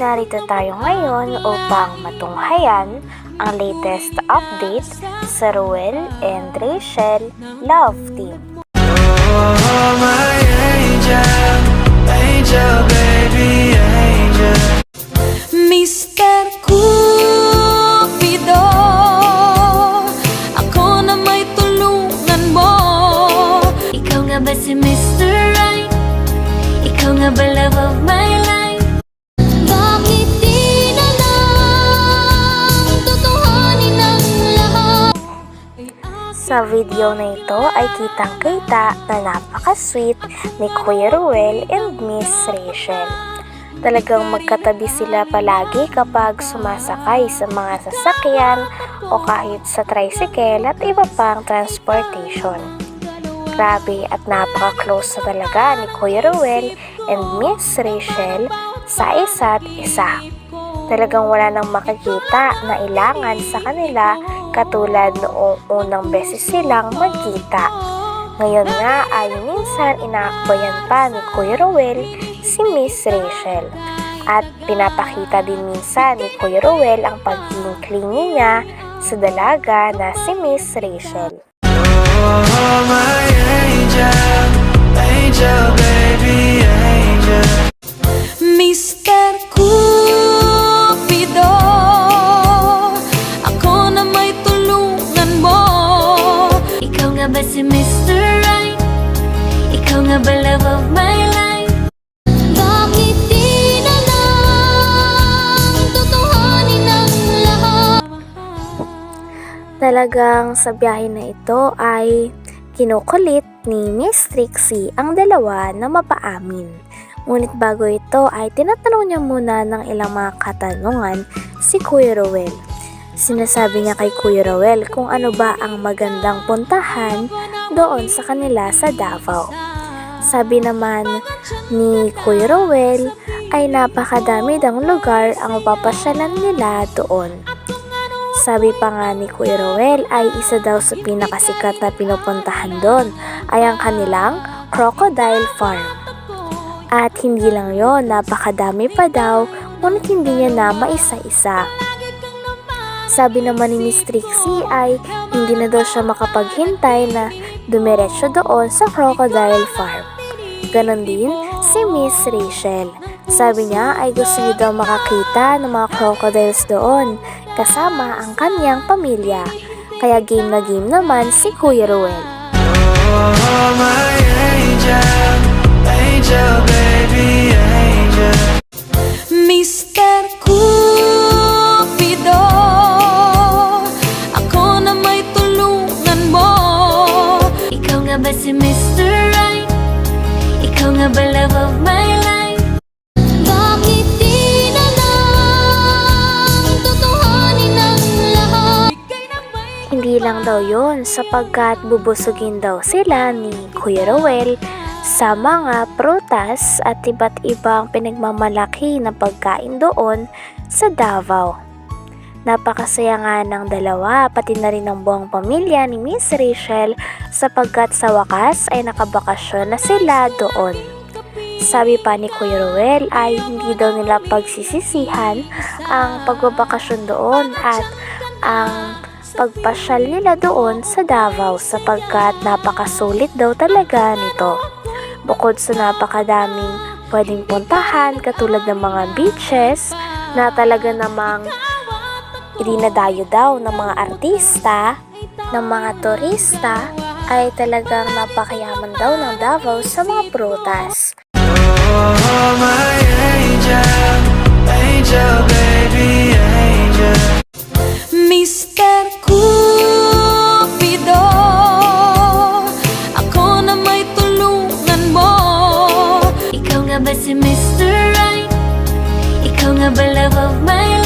narito tayo ngayon upang matunghayan ang latest update sa Ruel and Rachel Love Team. Oh, my angel, Sa video na ito ay kitang-kita na napaka-sweet ni Kuya Ruel and Miss Rachel. Talagang magkatabi sila palagi kapag sumasakay sa mga sasakyan o kahit sa tricycle at iba pang transportation. Grabe at napaka-close na talaga ni Kuya Ruel and Miss Rachel sa isa't isa. Talagang wala nang makikita na ilangan sa kanila katulad noong unang beses silang magkita. Ngayon nga ay minsan inaakbayan pa ni Kuya Ruel si Miss Rachel. At pinapakita din minsan ni Kuya Ruel ang pagiging clingy niya sa dalaga na si Miss Rachel. Oh, my angel, angel, Talagang sa biyahe na ito ay kinukulit ni Miss Trixie ang dalawa na mapaamin. Ngunit bago ito ay tinatanong niya muna ng ilang mga katanungan si Kuya Rowell. Sinasabi niya kay Kuya Rowell kung ano ba ang magandang puntahan doon sa kanila sa Davao. Sabi naman ni Kuya Rowell ay napakadami dang lugar ang mapapasyalan nila doon. Sabi pa nga ni Kuya Roel ay isa daw sa pinakasikat na pinupuntahan doon ay ang kanilang Crocodile Farm. At hindi lang yon, napakadami pa daw, ngunit hindi niya na maisa-isa. Sabi naman ni Miss Trixie ay hindi na daw siya makapaghintay na dumiretso doon sa Crocodile Farm. Ganon din si Miss Rachel. Sabi niya ay gusto niya daw makakita ng mga crocodiles doon kasama ang kanyang pamilya. Kaya game na game naman si Kuya Ruel. Oh, my angel, angel, baby, angel. Mr. Cupido Ako na may tulungan mo Ikaw nga ba si Mr. Ikaw nga love of my life? Di na lang Tutuhanin lahat? Hindi lang daw yon sapagkat bubusugin daw sila ni Kuya Ruel sa mga prutas at iba't ibang pinagmamalaki na pagkain doon sa Davao. Napakasaya nga ng dalawa pati na rin ng buong pamilya ni Miss Rachel sapagkat sa wakas ay nakabakasyon na sila doon. Sabi pa ni Kuya Ruel ay hindi daw nila pagsisisihan ang pagbabakasyon doon at ang pagpasyal nila doon sa Davao sapagkat napakasulit daw talaga nito. Bukod sa napakadaming pwedeng puntahan katulad ng mga beaches na talaga namang idinadayo daw ng mga artista, ng mga turista, ay talagang napakayaman daw ng Davao sa mga prutas. Oh, my angel, angel, baby, angel. Mr. Cupido Ako na may tulungan mo Ikaw nga ba si Mr. Right? Ikaw nga ba love of my life?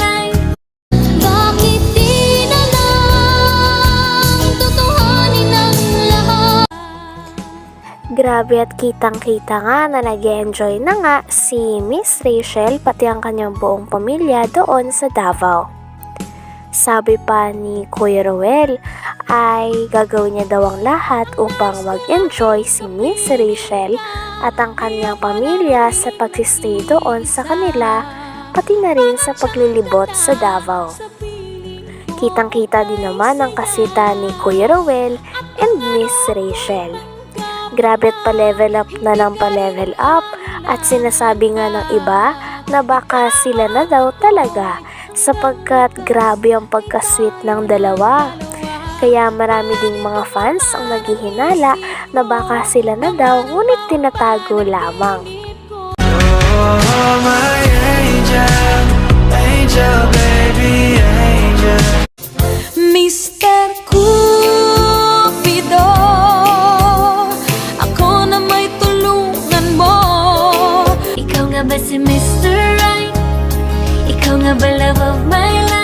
Grabe at kitang-kita nga na nag enjoy na nga si Miss Rachel pati ang kanyang buong pamilya doon sa Davao. Sabi pa ni Kuya Roel ay gagawin niya daw ang lahat upang mag-enjoy si Miss Rachel at ang kanyang pamilya sa pagsistay doon sa kanila pati na rin sa paglilibot sa Davao. Kitang-kita din naman ang kasita ni Kuya Rowel and Miss Rachel. Grabe at pa-level up na lang pa-level up at sinasabi nga ng iba na baka sila na daw talaga sapagkat grabe ang pagka-sweet ng dalawa. Kaya marami ding mga fans ang naghihinala na baka sila na daw ngunit tinatago lamang. Oh, my angel, angel, baby, nga ba si Mr. Right? Ikaw nga ba love of my life?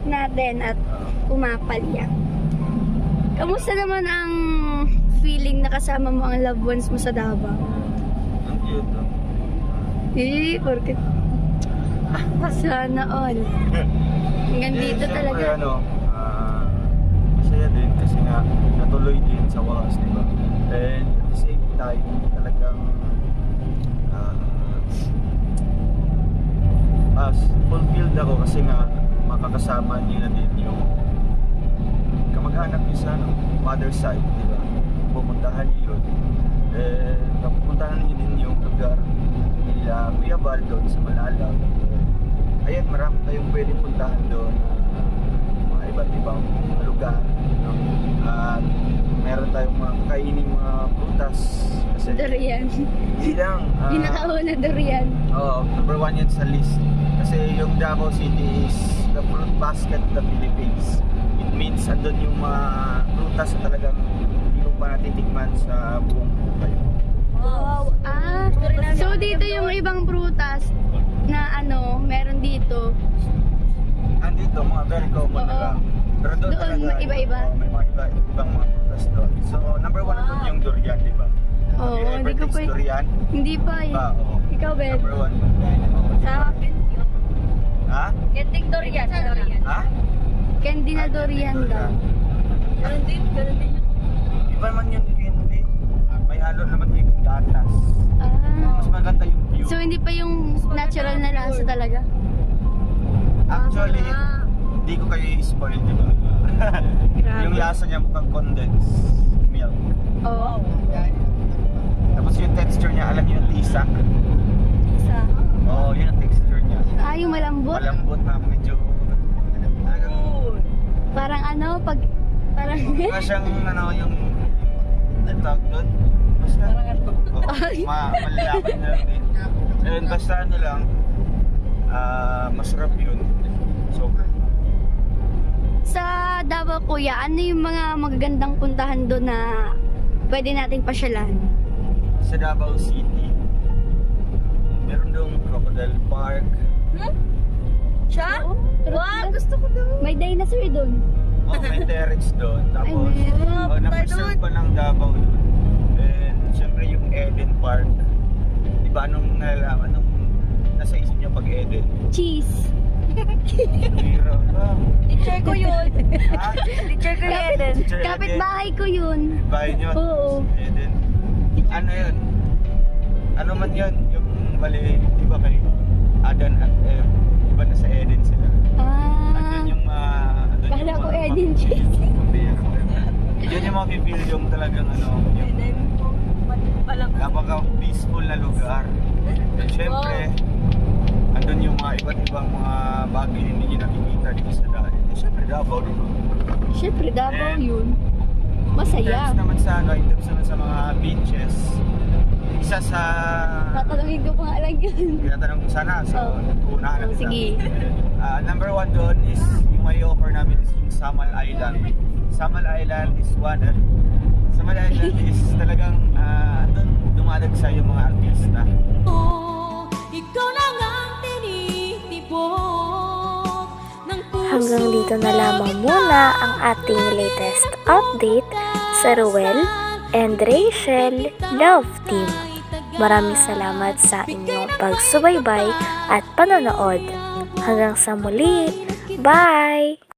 Ulit natin at pumapalya. Kamusta naman ang feeling na kasama mo ang loved ones mo sa Davao? Ang cute. oh. Eh, porket... Sana all. Hanggang dito Siyempre, talaga. ano, ah, masaya din kasi nga natuloy din sa wakas, di ba? And at the same time, talagang ah, as fulfilled ako kasi nga makakasama niyo na din yung kamag-anak niyo sa ano, mother side, di ba? Pupuntahan niyo yun. Eh, napupuntahan niyo din yung lugar nila Kuya Val doon sa Malalag. Ayan, marami tayong pwedeng puntahan doon. ah, mga iba't ibang lugar. No? At meron tayong mga kaining mga prutas. Kasi Durian. hindi lang. ah, Pinakauna durian. Oo, number one yan sa list. Kasi yung Davao City is the fruit basket of the Philippines. It means andun yung mga prutas na talagang hindi ko pa natitikman sa buong buhay. Wow. Ah, so dito yung ibang prutas na ano, meron dito. Andito, mga very common na Oo. lang. Pero doon Doon, talaga, iba-iba. oo, may mga iba, ibang mga prutas doon. So, number one andun yung durian, di ba? Oo, ever hindi ko pa- durian? Hindi pa eh. Ba, oo. Ikaw, Ben? Number one. Oo. Sa akin, Ha? Genting durian. Ha? Candy na durian daw. Ganun din, ganun din. Iba man yung candy. May halo naman yung gatas. Mas Ah. maganda yung view. So hindi pa yung natural na lasa talaga? Actually, hindi ko kayo i-spoil dito. yung lasa niya mukhang condensed milk. Oo. Tapos yung texture niya, alam niyo yung tisak? Oo, yun ang texture niya. Ah, yung malambot? Malambot na medyo... Talagang... Parang ano, pag... Parang... Mukha siyang ano yung... Ano tawag doon? Basta... Oo, ma malalaman na lang din. And basta ano lang, ah masarap yun. Sobra. Sa Davao, kuya, ano yung mga magagandang puntahan doon na pwede nating pasyalan? Sa Davao City, meron doon Crocodile Park. Siya? Wow, gusto ko doon. May dinosaur doon. Oh, may terrace doon. Ay, Tapos, meron. oh, na-preserve pa ng Davao yun. And syempre yung Eden Park. Di ba nung nalalaman, nung nasa isip niya pag Eden? Cheese. Hira ka. Teacher ko yun. Ha? Teacher ko yun. Teacher Kapit Eden. bahay ko yun. Bahay niyo? Oo. Eden. Ano yun? Ano man yun? Yung mali, di ba kay Adan at Eve? Di ba nasa Eden sila? Ah. Andun yung mga... yung Kala ko Eden cheese. Yun yung mapipil yung talagang ano, yung napaka-peaceful na lugar. And syempre, andun yung mga iba't ibang mga bagay na hindi nakikita dito sa daan. Eh, syempre, Davao, di ba? Siyempre, Davao And- yun. In Masaya. terms naman sa ano, in terms naman sa mga beaches, isa sa Tatanungin ko pa nga lang yun. tinatanong ko sana, so Oh. una na Oh, sige. Ah, number one doon is yung may offer namin is yung Samal Island. Samal Island is one, eh, Samal Island is talagang ah, doon dumadagsa yung mga artista. Ikaw lang Hanggang dito na lamang muna ang ating latest update sa Ruel and Rachel Love Team. Maraming salamat sa inyong pagsubaybay at panonood. Hanggang sa muli, bye!